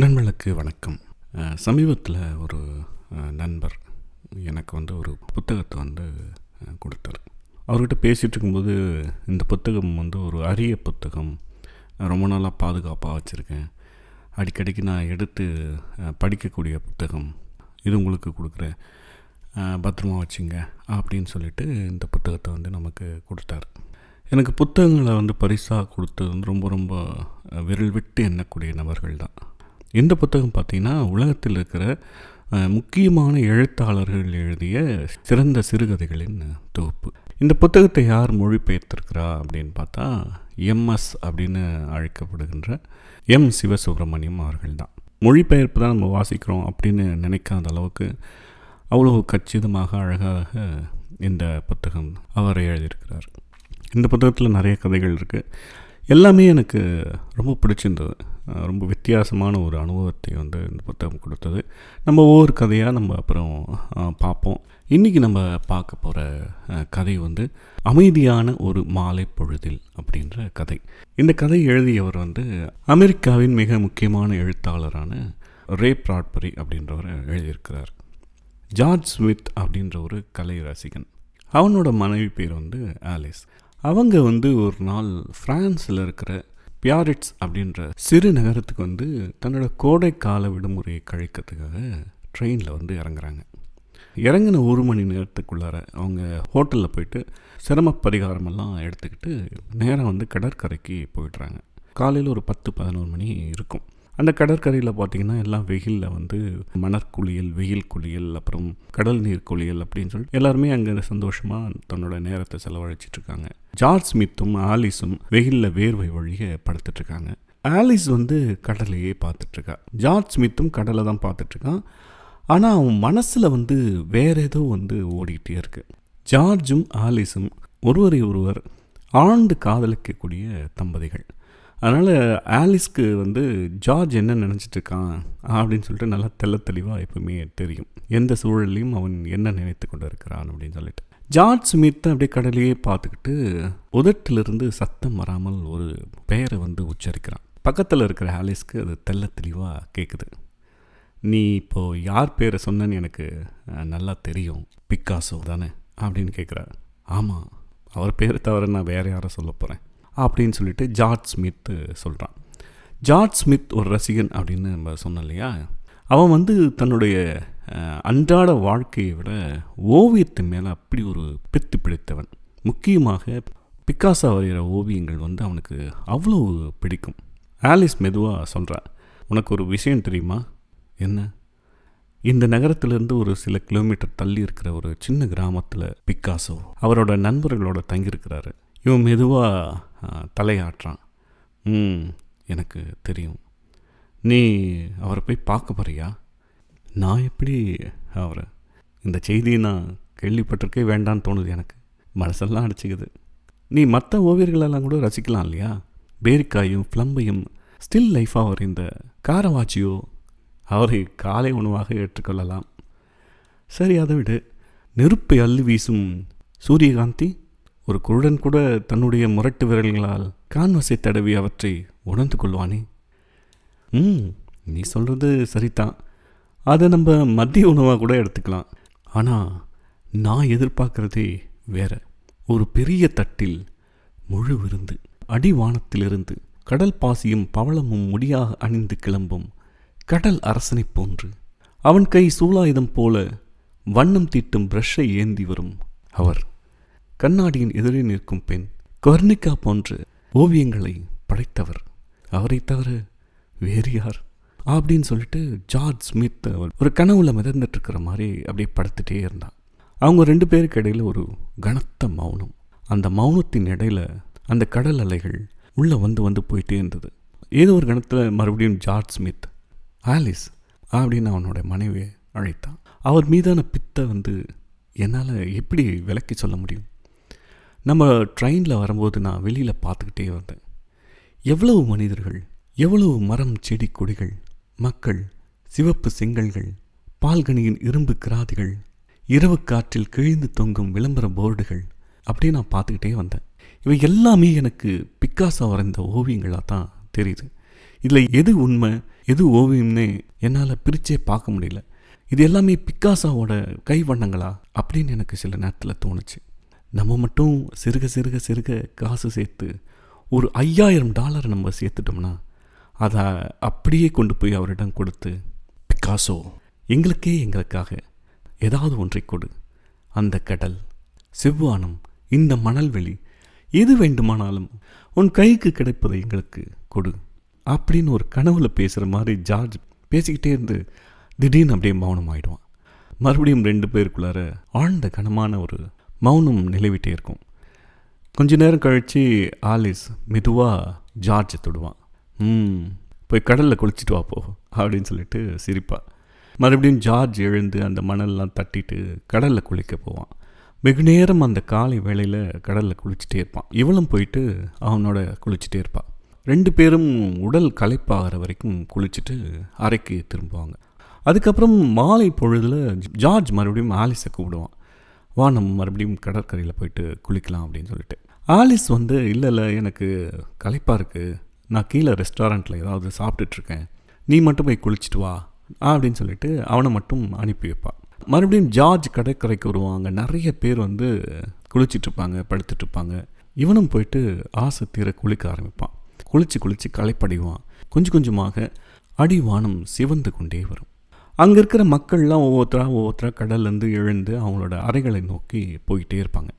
நண்பர்களுக்கு வணக்கம். சமீபத்தில் ஒரு நண்பர் எனக்கு வந்து ஒரு புத்தகத்தை வந்து கொடுத்தார். அவர்கிட்ட பேசிகிட்டு இருக்கும்போது இந்த புத்தகம் வந்து ஒரு அரிய புத்தகம். ரொம்ப நாளாக பாதுகாப்பாக வச்சுருக்கேன். அடிக்கடிக்கு நான் எடுத்து படிக்கக்கூடிய புத்தகம். இது உங்களுக்கு கொடுக்குறேன். பத்திரமா வச்சுங்க அப்படின்னு சொல்லிட்டு இந்த புத்தகத்தை வந்து நமக்கு கொடுத்தாரு. எனக்கு புத்தகங்களை வந்து பரிசாக கொடுத்தது வந்து ரொம்ப ரொம்ப விரல் விட்டு எண்ணக்கூடிய நபர்கள் தான். இந்த புத்தகம் பார்த்திங்கன்னா உலகத்தில் இருக்கிற முக்கியமான எழுத்தாளர்கள் எழுதிய சிறந்த சிறுகதைகளின் தொகுப்பு. இந்த புத்தகத்தை யார் மொழிபெயர்த்திருக்கிறா அப்படின்னு பார்த்தா எம்எஸ் அப்படின்னு அழைக்கப்படுகின்ற எம் சிவசுப்ரமணியம் அவர்கள் தான். மொழிபெயர்ப்பு தான் நம்ம வாசிக்கிறோம் அப்படின்னு நினைக்காத அளவுக்கு அவ்வளோ கச்சிதமாக அழகாக இந்த புத்தகம் அவர் எழுதியிருக்கிறார். இந்த புத்தகத்தில் நிறைய கதைகள் இருக்குது எல்லாமே எனக்கு ரொம்ப பிடிச்சிருந்தது. ரொம்ப வித்தியாசமான ஒரு அனுபவத்தை வந்து இந்த புத்தகம் கொடுத்தது. நம்ம ஒவ்வொரு கதையாக நம்ம அப்புறம் பார்ப்போம். இன்றைக்கி நம்ம பார்க்க போகிற கதை வந்து அமைதியான ஒரு மாலை பொழுதில் அப்படின்ற கதை. இந்த கதை எழுதியவர் வந்து அமெரிக்காவின் மிக முக்கியமான எழுத்தாளரான ரே ப்ராட்பரி அப்படின்றவர் எழுதியிருக்கிறார். ஜார்ஜ் ஸ்மித் அப்படின்ற ஒரு கலை ரசிகன் அவனோட மனைவி பேர் வந்து ஆலிஸ். அவங்க வந்து ஒரு நாள் ஃப்ரான்ஸில் இருக்கிற பியாரிட்ஸ் அப்படின்ற சிறு நகரத்துக்கு வந்து தன்னோட கோடைக்கால விடுமுறையை கழிக்கிறதுக்காக ட்ரெயினில் வந்து இறங்குறாங்க. இறங்கின ஒரு மணி நேரத்துக்குள்ளார அவங்க ஹோட்டலில் போயிட்டு சிரம பரிகாரமெல்லாம் எடுத்துக்கிட்டு நேராக வந்து கடற்கரைக்கு போயிடுறாங்க. காலையில் ஒரு பத்து பதினோரு மணி இருக்கும். அந்த கடற்கரையில் பார்த்தீங்கன்னா எல்லாம் வெயிலில் வந்து மணற்குளியல் வெயில் குளியல் அப்புறம் கடல் நீர் குளியல் அப்படின்னு சொல்லிட்டு எல்லாருமே அங்கே சந்தோஷமாக தன்னோட நேரத்தை செலவழிச்சிட்டு இருக்காங்க ஜார்ஜ் ஸ்மித்தும் ஆலிஸும் வெயிலில் வேர்வை வழிய படுத்துட்ருக்காங்க. ஆலிஸ் வந்து கடலையே பார்த்துட்ருக்கா ஜார்ஜ் ஸ்மித்தும் கடலை தான் பார்த்துட்ருக்கான் ஆனால் அவன் மனசில் வந்து வேற ஏதோ வந்து ஓடிக்கிட்டே இருக்கு. ஜார்ஜும் ஆலிஸும் ஒருவரை ஒருவர் ஆழ்ந்து காதலிக்கக்கூடிய தம்பதிகள். அதனால் ஆலிஸ்க்கு வந்து ஜார்ஜ் என்ன நினச்சிட்டு இருக்கான் அப்படின்னு சொல்லிட்டு நல்லா தெள்ள தெளிவாக எப்பவுமே தெரியும். எந்த சூழல்லையும் அவன் என்ன நினைத்து கொண்டு இருக்கிறான் அப்படின்னு சொல்லிட்டு. ஜார்ஜ் ஸ்மித் அப்படியே கடலையே பார்த்துக்கிட்டு உதட்டிலிருந்து சத்தம் வராமல் ஒரு பெயரை வந்து உச்சரிக்கிறான். பக்கத்தில் இருக்கிற ஆலிஸ்க்கு அது தெள்ள தெளிவாக கேட்குது நீ இப்போது யார் பேரை சொன்னேன்னு எனக்கு நல்லா தெரியும். பிக்காசோ தானே? அப்படின்னு கேட்குறாரு ஆமாம் அவர் பேரை தவிர நான் வேறு யாரை சொல்ல போகிறேன் அப்படின்னு சொல்லிட்டு ஜார்ஜ் ஸ்மித் சொல்கிறான் ஜார்ஜ் ஸ்மித் ஒரு ரசிகன் அப்படின்னு நம்ம சொன்னோம் இல்லையா? அவன் வந்து தன்னுடைய அன்றாட வாழ்க்கையை விட ஓவியத்தின் மேலே அப்படி ஒரு பித்து பிடித்தவன். முக்கியமாக பிக்காசா வரைகிற ஓவியங்கள் வந்து அவனுக்கு அவ்வளோ பிடிக்கும். ஆலிஸ் மெதுவாக சொல்கிறா உனக்கு ஒரு விஷயம் தெரியுமா? என்ன? இந்த நகரத்திலேருந்து ஒரு சில கிலோமீட்டர் தள்ளி இருக்கிற ஒரு சின்ன கிராமத்தில் பிக்காசோ அவரோட நண்பர்களோட தங்கியிருக்கிறாரு. இவன் மெதுவாக தலையாட்டுறான். ம் எனக்கு தெரியும். நீ அவரை போய் பார்க்க போறியா? நான் எப்படி அவரை? இந்த செய்தியை நான் கேள்விப்பட்டிருக்கே வேண்டான்னு தோணுது எனக்கு. மனசெல்லாம் அடிச்சுக்குது. நீ மற்ற ஓவியர்களெல்லாம் கூட ரசிக்கலாம் இல்லையா? பேரிக்காயும் ஃப்ளம்பையும் ஸ்டில் லைஃபாக இந்த காரவாச்சியோ அவரை காலை உணவாக ஏற்றுக்கொள்ளலாம். சரி அதை விடு. நெருப்பை அள்ளி வீசும் சூரியகாந்தி ஒரு குருடன் கூட தன்னுடைய முரட்டு விரல்களால் கான்வசை தடவி அவற்றை உணர்ந்து கொள்வானே? ம் நீ சொல்கிறது சரிதான். அதை நம்ம மதிய உணவாக கூட எடுத்துக்கலாம். ஆனால் நான் எதிர்பார்க்குறதே வேற. ஒரு பெரிய தட்டில் முழு விருந்து அடிவானத்திலிருந்து கடல் பாசியும் பவளமும் முடியாக அணிந்து கிளம்பும் கடல் அரசனைப் போன்று. அவன் கை சூலாயுதம் போல வண்ணம் தீட்டும் பிரஷ்ஷை ஏந்தி வரும் அவர். கண்ணாடியின் எதிரே நிற்கும் பெண் கொர்னிக்கா போன்ற ஓவியங்களை படைத்தவர். அவரை தவிர வேறு யார்? அப்படின்னு சொல்லிட்டு ஜார்ஜ் ஸ்மித் அவர் ஒரு கனவுல மிதந்துட்டு இருக்கிற மாதிரி அப்படியே படுத்துட்டே இருந்தான் அவங்க ரெண்டு பேருக்கு இடையில ஒரு கனத்த மௌனம். அந்த மௌனத்தின் இடையில அந்த கடல் அலைகள் உள்ள வந்து வந்து போயிட்டே இருந்தது. ஏதோ ஒரு கணத்தில் மறுபடியும் ஜார்ஜ் ஸ்மித் ஆலிஸ் அப்படின்னு அவனோட மனைவியை அழைத்தான். அவர் மீதான பித்தை வந்து என்னால் எப்படி விளக்கி சொல்ல முடியும்? நம்ம ட்ரெயினில் வரும்போது நான் வெளியில் பார்த்துக்கிட்டே வந்தேன். எவ்வளவு மனிதர்கள் எவ்வளவு மரம் செடி கொடிகள் மக்கள் சிவப்பு செங்கல்கள் பால்கனியின் இரும்பு கிராதிகள் இரவு காற்றில் கிழிந்து தொங்கும் விளம்பர போர்டுகள் அப்படியே நான் பார்த்துக்கிட்டே வந்தேன். இவை எல்லாமே எனக்கு பிக்காசா வரைந்த ஓவியங்களாக தான் தெரியுது. இதில் எது உண்மை எது ஓவியம்னே என்னால் பிரிச்சே பார்க்க முடியல. இது எல்லாமே பிக்காசாவோட கைவண்ணங்களா அப்படின்னு எனக்கு சில நேரத்தில் தோணுச்சு. நம்ம மட்டும் சிறுக சிறுக சிறுக காசு சேர்த்து ஒரு ஐயாயிரம் டாலர் நம்ம சேர்த்துட்டோம்னா அதை அப்படியே கொண்டு போய் அவரிடம் கொடுத்து பிக்காசோ எங்களுக்கே எங்களுக்காக ஏதாவது ஒன்றை கொடு. அந்த கடல் செவ்வானம் இந்த மணல்வெளி எது வேண்டுமானாலும் உன் கைக்கு கிடைப்பதை எங்களுக்கு கொடு. அப்படின்னு ஒரு கனவுல பேசுகிற மாதிரி ஜார்ஜ் பேசிக்கிட்டே இருந்து திடீர்னு அப்படியே மௌனம் ஆயிடுவான் மறுபடியும் ரெண்டு பேருக்குள்ளார ஆழ்ந்த கனமான ஒரு மௌனம் நிலவிட்டே இருக்கும். கொஞ்ச நேரம் கழித்து ஆலிஸ் மெதுவாக ஜார்ஜை தொடுவான். ம் போய் கடலில் குளிச்சுட்டு வா போ அப்படின்னு சொல்லிட்டு சிரிப்பாள் மறுபடியும் ஜார்ஜ் எழுந்து அந்த மணல்லாம் தட்டிட்டு கடலில் குளிக்க போவான். வெகு நேரம் அந்த காலை வேளையில் கடலில் குளிச்சுட்டே இருப்பான். இவளும் போயிட்டு அவனோட குளிச்சுட்டே இருப்பாள் ரெண்டு பேரும் உடல் களைப்பாகிற வரைக்கும் குளிச்சுட்டு அறைக்கு திரும்புவாங்க. அதுக்கப்புறம் மாலை பொழுதில் ஜார்ஜ் மறுபடியும் ஆலிஸை கூப்பிடுவான். வா நம்ம மறுபடியும் கடற்கரையில் போயிட்டு குளிக்கலாம் அப்படின்னு சொல்லிட்டு. ஆலிஸ் வந்து இல்லை இல்லை எனக்கு களைப்பாக இருக்குது நான் கீழே ரெஸ்டாரண்ட்டில் ஏதாவது சாப்பிட்டுட்ருக்கேன். நீ மட்டும் போய் குளிச்சுட்டு வா அப்படின்னு சொல்லிட்டு அவனை மட்டும் அனுப்பி வைப்பான் மறுபடியும் ஜார்ஜ் கடற்கரைக்கு வருவாங்க. நிறைய பேர் வந்து குளிச்சிட்ருப்பாங்க படுத்துட்ருப்பாங்க. இவனும் போயிட்டு ஆசை தீர குளிக்க ஆரம்பிப்பான். குளித்து குளித்து களைப்படைவான். கொஞ்சம் கொஞ்சமாக அடிவானம் சிவந்து கொண்டே வரும். அங்கே இருக்கிற மக்கள்லாம் ஒவ்வொருத்தராக ஒவ்வொருத்தராக கடல்லேருந்து எழுந்து அவங்களோட அறைகளை நோக்கி போயிட்டே இருப்பாங்க.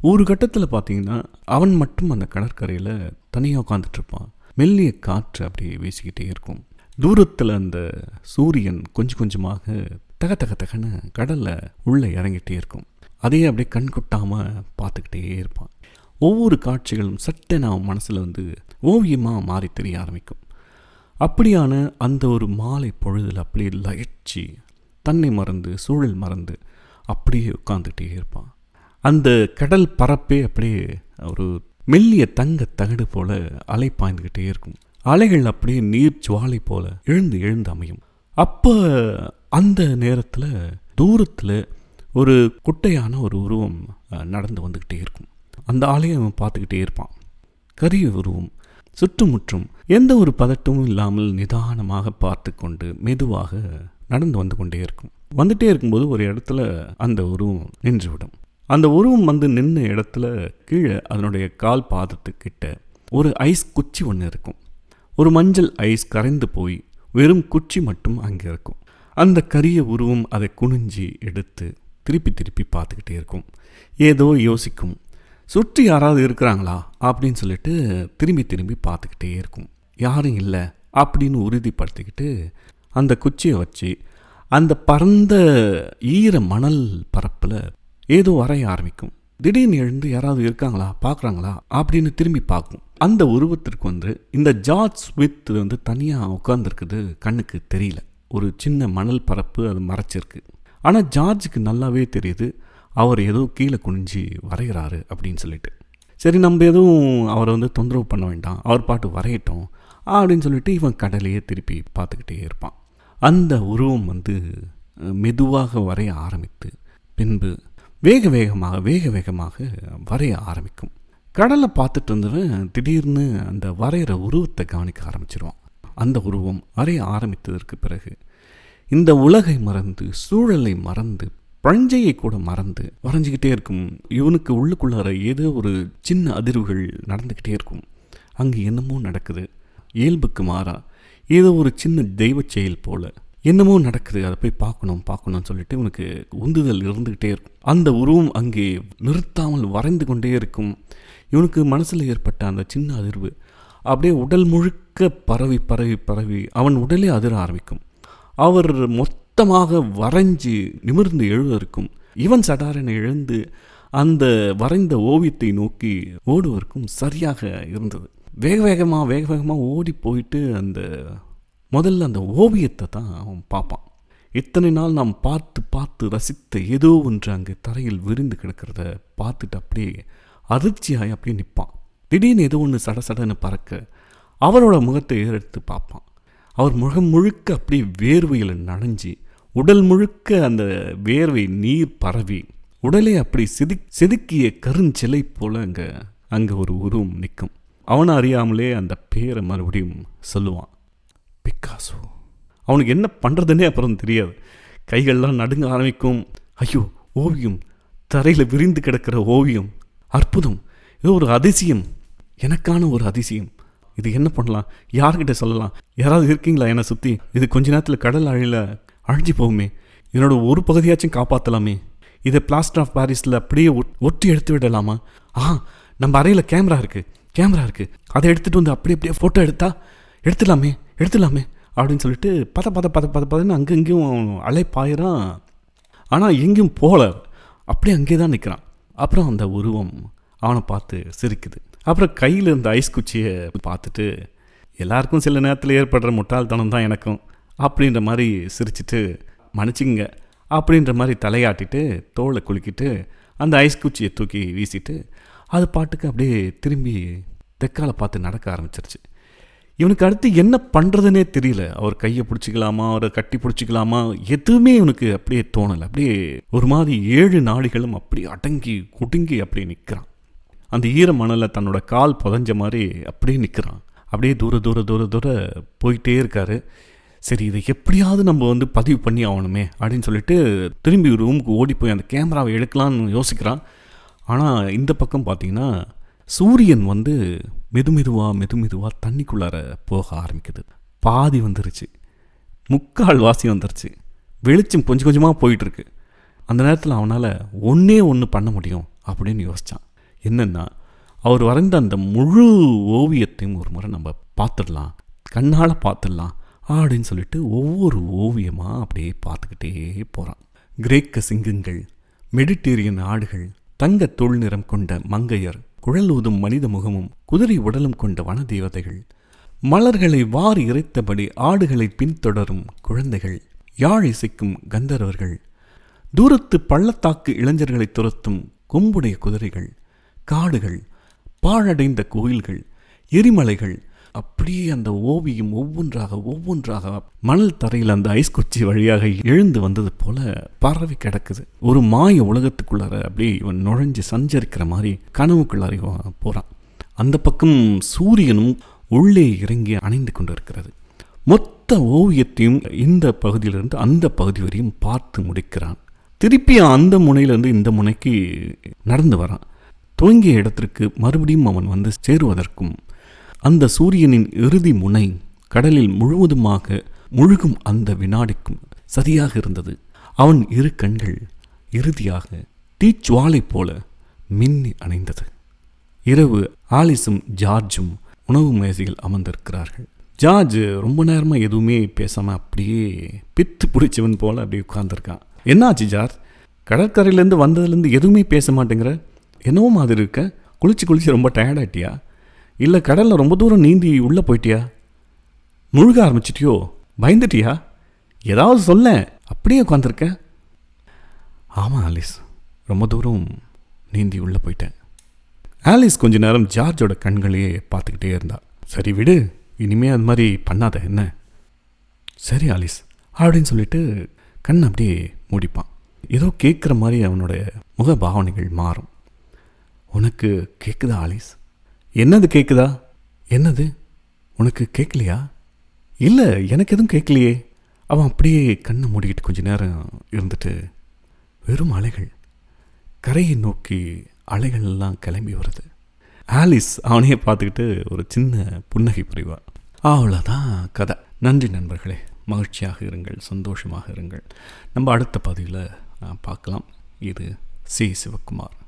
ஒரு கட்டத்தில் பார்த்தீங்கன்னா அவன் மட்டும் அந்த கடற்கரையில் தனியாக உட்காந்துட்ருப்பான் மெல்லிய காற்று அப்படியே வீசிக்கிட்டே இருக்கும். தூரத்தில் அந்த சூரியன் கொஞ்சம் கொஞ்சமாக தக தக தகன்னு கடலில் உள்ளே இறங்கிட்டே இருக்கும். அதையே அப்படியே கண் கொட்டாமல் பார்த்துக்கிட்டே இருப்பான். ஒவ்வொரு காட்சிகளும் சட்டென அவன் மனசில் வந்து ஓவியமாக மாறி தெரிய ஆரம்பிக்கும். அப்படியான அந்த ஒரு மாலை பொழுதில் அப்படியே லயச்சி தன்னை மறந்து சூழல் மறந்து அப்படியே உட்காந்துக்கிட்டே இருப்பான். அந்த கடல் பரப்பே அப்படியே ஒரு மெல்லிய தங்க தகடு போல அலை பாய்ந்துக்கிட்டே இருக்கும். அலைகள் அப்படியே நீர் ஜுவாலை போல எழுந்து எழுந்து அமையும். அப்போ அந்த நேரத்தில் தூரத்தில் ஒரு குட்டையான ஒரு உருவம் நடந்து வந்துக்கிட்டே இருக்கும். அந்த ஆலையை அவன் பார்த்துக்கிட்டே இருப்பான். கரிய உருவம். சுற்றுமுற்றும் எந்த ஒரு பதட்டமும் இல்லாமல் நிதானமாக பார்த்து கொண்டு மெதுவாக நடந்து வந்து கொண்டே இருக்கும். வந்துட்டே இருக்கும்போது ஒரு இடத்துல அந்த உருவம் நின்றுவிடும். அந்த உருவம் வந்து நின்ற இடத்துல கீழே அதனுடைய கால் பாதத்துக்கிட்ட ஒரு ஐஸ் குச்சி ஒன்று இருக்கும். ஒரு மஞ்சள் ஐஸ் கரைந்து போய் வெறும் குச்சி மட்டும் அங்கே இருக்கும். அந்த கரிய உருவம் அதை குனிஞ்சி எடுத்து திருப்பி திருப்பி பார்த்துக்கிட்டே இருக்கும். ஏதோ யோசிக்கும். சுற்றி யாராவது இருக்கிறாங்களா? அப்படின்னு சொல்லிட்டு திரும்பி திரும்பி பார்த்துக்கிட்டே இருக்கும். யாரும் இல்லை அப்படின்னு உறுதிப்படுத்திக்கிட்டு அந்த குச்சியை வச்சு அந்த பறந்த ஈர மணல் பரப்பில் ஏதோ வரைய ஆரம்பிக்கும். திடீர்னு எழுந்து யாராவது இருக்காங்களா? பார்க்குறாங்களா? அப்படின்னு திரும்பி பார்க்கும். அந்த உருவத்திற்கு வந்து இந்த ஜார்ஜ் ஸ்மித் வந்து தனியாக உட்காந்துருக்குது கண்ணுக்கு தெரியல. ஒரு சின்ன மணல் பரப்பு அது மறைச்சிருக்கு. ஆனால் ஜார்ஜுக்கு நல்லாவே தெரியுது. அவர் ஏதோ கீழே குனிஞ்சு வரைகிறாரு அப்படின்னு சொல்லிட்டு. சரி நம்ம எதுவும் அவரை வந்து தொந்தரவு பண்ண வேண்டாம். அவர் பாட்டு வரையட்டும். அப்படின்னு சொல்லிட்டு இவன் கடலையே திருப்பி பார்த்துக்கிட்டே இருப்பான். அந்த உருவம் வந்து மெதுவாக வரைய ஆரம்பித்து பின்பு வேக வேகமாக வேக வேகமாக வரைய ஆரம்பிக்கும். கடலை பார்த்துட்டு இருந்தவன் திடீர்னு அந்த வரைகிற உருவத்தை கவனிக்க ஆரம்பிச்சிருவான். அந்த உருவம் வரைய ஆரம்பித்ததற்கு பிறகு இந்த உலகை மறந்து சூழலை மறந்து பழஞ்சையை கூட மறந்து வரைஞ்சிக்கிட்டே இருக்கும். இவனுக்கு உள்ளுக்குள்ளார ஏதோ ஒரு சின்ன அதிர்வுகள் நடந்துக்கிட்டே இருக்கும். அங்கே என்னமோ நடக்குது. இயல்புக்கு மாறா. ஏதோ ஒரு சின்ன தெய்வ செயல் போல. என்னமோ நடக்குது அதை போய் பார்க்கணும் பார்க்கணும்னு சொல்லிட்டு இவனுக்கு உந்துதல் இருந்துக்கிட்டே இருக்கும். அந்த உருவம் அங்கே நிறுத்தாமல் வரைந்து கொண்டே இருக்கும். இவனுக்கு மனசில் ஏற்பட்ட அந்த சின்ன அதிர்வு அப்படியே உடல் முழுக்க பரவி பரவி பரவி அவன் உடலே அதிர ஆரம்பிக்கும். அவர் மொத்தமாக வரைஞ்சி நிமிர்ந்து எழுவதற்கும் இவன் சடாரனை எழுந்து அந்த வரைந்த ஓவியத்தை நோக்கி ஓடுவதற்கும் சரியாக இருந்தது. வேக வேகமாக வேக வேகமாக ஓடி போயிட்டு அந்த முதல்ல அந்த ஓவியத்தை தான் அவன் பார்ப்பான். இத்தனை நாள் நாம் பார்த்து பார்த்து ரசித்த ஏதோ ஒன்று அங்கே தரையில் விரிந்து கிடக்கிறத பார்த்துட்டு அப்படியே அதிர்ச்சியாகி அப்படியே நிற்பான். திடீர்னு ஏதோ ஒன்று சட சடன்னு பறக்க அவரோட முகத்தை ஏறெடுத்து பார்ப்பான். அவர் முகம் முழுக்க அப்படியே வேர்வையில் நனைஞ்சி உடல் முழுக்க அந்த வேர்வை நீர் பரவி உடலே அப்படி செதுக் செதுக்கிய கருஞ்சிலை போல அங்கே அங்கே ஒரு உருவம் நிற்கும். அவனை அறியாமலே அந்த பேரை மறுபடியும் சொல்லுவான். பிக்காசோ. அவனுக்கு என்ன பண்ணுறதுன்னே அப்புறம் தெரியாது. கைகள்லாம் நடுங்க ஆரம்பிக்கும். ஐயோ ஓவியம். தரையில் விரிந்து கிடக்கிற ஓவியம். அற்புதம். இது ஒரு அதிசயம். எனக்கான ஒரு அதிசயம். இது என்ன பண்ணலாம்? யார்கிட்ட சொல்லலாம்? யாராவது இருக்கீங்களா என்னை சுற்றி இது கொஞ்ச நேரத்தில் கடல் அழியில் அழிஞ்சு போகுமே. என்னோட ஒரு பகுதியாச்சும் காப்பாற்றலாமே இதை பிளாஸ்டர் ஆஃப் பாரிஸில் அப்படியே ஒட்- ஒட்டி எடுத்து விடலாமா? ஆ நம்ம அறையில் கேமரா இருக்குது கேமரா இருக்குது அதை எடுத்துகிட்டு வந்து அப்படியே அப்படியே ஃபோட்டோ எடுத்தா எடுத்துடலாமே எடுத்துடலாமே அப்படின்னு சொல்லிட்டு பத பத பத பத பதன்னு அங்கே இங்கேயும் அலை பாயிறான் ஆனால் எங்கேயும் போகல. அப்படியே அங்கேயே தான் நிற்கிறான் அப்புறம் அந்த உருவம் அவனை பார்த்து சிரிக்குது. அப்புறம் கையில் இருந்த ஐஸ் குச்சியை பார்த்துட்டு எல்லாருக்கும் சில நேரத்தில் ஏற்படுற முட்டாள்தனம் தான் எனக்கும் அப்படின்ற மாதிரி சிரிச்சிட்டு மன்னிச்சிங்க அப்படின்ற மாதிரி தலையாட்டிட்டு தோலை குலுக்கிட்டு அந்த ஐஸ் குச்சியை தூக்கி வீசிட்டு அது பாட்டுக்கு அப்படியே திரும்பி தெக்கால பார்த்து நடக்க ஆரம்பிச்சிருச்சு. இவனுக்கு அடுத்து என்ன பண்ணுறதுனே தெரியல. அவர் கையை பிடிச்சிக்கலாமா? அவரை கட்டி பிடிச்சிக்கலாமா? எதுவுமே இவனுக்கு அப்படியே தோணலை. அப்படியே ஒரு மாதிரி ஏழு நாடுகளும் அப்படியே அடங்கி குடுங்கி அப்படியே நிற்கிறான் அந்த ஈர மணலில் தன்னோட கால் புதஞ்ச மாதிரி அப்படியே நிற்கிறான் அப்படியே தூர தூர தூர தூர போயிட்டே இருக்காரு. சரி இதை எப்படியாவது நம்ம வந்து பதிவு பண்ணி ஆகணுமே அப்படின்னு சொல்லிட்டு திரும்பி ரூமுக்கு ஓடி போய் அந்த கேமராவை எடுக்கலான்னு யோசிக்கிறான். ஆனால் இந்த பக்கம் பார்த்தீங்கன்னா சூரியன் வந்து மெதுமெதுவாக மெதுமெதுவாக தண்ணிக்குள்ளார போக ஆரம்பிக்குது. பாதி வந்துருச்சு. முக்கால் வாசி வந்துருச்சு. வெளிச்சம் கொஞ்சம் கொஞ்சமாக போயிட்டுருக்கு. அந்த நேரத்தில் அவனால் ஒன்றே ஒன்று பண்ண முடியும் அப்படின்னு யோசித்தான் என்னென்னா அவர் வரைந்த அந்த முழு ஓவியத்தையும் ஒரு முறை நம்ம பார்த்துடலாம் கண்ணால் பார்த்துடலாம் அப்படின்னு சொல்லிட்டு ஒவ்வொரு ஓவியமாக அப்படியே பார்த்துக்கிட்டே போகிறான் கிரேக்க சிங்கங்கள் மெடிட்டேரியன் ஆடுகள் தங்க தோல் நிறம் கொண்ட மங்கையர் குழல் ஊதும் மனித முகமும் குதிரை உடலும் கொண்ட வனதேவதைகள். மலர்களை வாரி இறைத்தபடி ஆடுகளை பின்தொடரும் குழந்தைகள். யாழ் இசைக்கும் கந்தர்வர்கள். தூரத்து பள்ளத்தாக்கு இளைஞர்களை துரத்தும் கொம்புடைய குதிரைகள். காடுகள் பாழடைந்த கோயில்கள் எரிமலைகள் அப்படியே அந்த ஓவியம் ஒவ்வொன்றாக ஒவ்வொன்றாக மணல் தரையில் அந்த ஐஸ் குச்சி வழியாக எழுந்து வந்தது போல பரவி கிடக்குது. ஒரு மாய உலகத்துக்குள்ளார அப்படியே இவன் நுழைஞ்சு சஞ்சரிக்கிற மாதிரி கனவுக்குள்ளார இவன் போகிறான் அந்த பக்கம் சூரியனும் உள்ளே இறங்கி அணைந்து கொண்டிருக்கிறது. மொத்த ஓவியத்தையும் இந்த பகுதியிலிருந்து அந்த பகுதி வரையும் பார்த்து முடிக்கிறான். திருப்பி அந்த முனையிலிருந்து இந்த முனைக்கு நடந்து வரான். துவங்கிய இடத்திற்கு மறுபடியும் அவன் வந்து சேருவதற்கும் அந்த சூரியனின் இறுதி முனை கடலில் முழுவதுமாக முழுகும் அந்த வினாடிக்கும் சரியாக இருந்தது. அவன் இரு கண்கள் இறுதியாக தீச்சுவாலை போல மின்னி அணைந்தது. இரவு ஆலிஸும் ஜார்ஜும் உணவு மேசையில் அமர்ந்திருக்கிறார்கள். ஜார்ஜ் ரொம்ப நேரமாக எதுவுமே பேசாமல் அப்படியே பித்து பிடிச்சவன் போல் அப்படியே உட்கார்ந்துருக்கான். என்னாச்சு ஜார்ஜ்? கடற்கரையிலேருந்து வந்ததுலேருந்து எதுவுமே பேச மாட்டேங்கிற? என்னவோ மாதிரி இருக்க? குளிச்சு குளிச்சு ரொம்ப டயர்டாயிட்டியா இல்லை கடலில் ரொம்ப தூரம் நீந்தி உள்ளே போயிட்டியா? முழுக ஆரம்பிச்சிட்டியோ? பயந்துட்டியா? ஏதாவது சொல்ல. அப்படியே உட்காந்துருக்க ஆமாம் ஆலிஸ். ரொம்ப தூரம் நீந்தி உள்ளே போயிட்டேன். ஆலிஸ் கொஞ்ச நேரம் ஜார்ஜோட கண்களையே பார்த்துக்கிட்டே இருந்தா. சரி விடு இனிமே அது மாதிரி பண்ணாத என்ன? சரி ஆலிஸ் அப்படின்னு சொல்லிட்டு கண் அப்படியே மூடிப்பான். ஏதோ கேட்குற மாதிரி அவனோட முக பாவனைகள் மாறும். உனக்கு கேட்குதா ஆலிஸ்? என்னது கேட்குதா என்னது? உனக்கு கேட்கலையா இல்லை எனக்கு எதுவும் கேட்கலையே அவன் அப்படியே கண்ணை மூடிக்கிட்டு கொஞ்ச நேரம் இருந்துட்டு வெறும் அலைகள். கரையை நோக்கி அலைகள் எல்லாம் கிளம்பி வருது. ஆலிஸ் அவனையே பார்த்துக்கிட்டு ஒரு சின்ன புன்னகை புரிவா. அவ்வளோதான் கதை. நன்றி நண்பர்களே. மகிழ்ச்சியாக இருங்கள் சந்தோஷமாக இருங்கள். நம்ம அடுத்த பதிவில் பார்க்கலாம். இது சி. சிவகுமார்.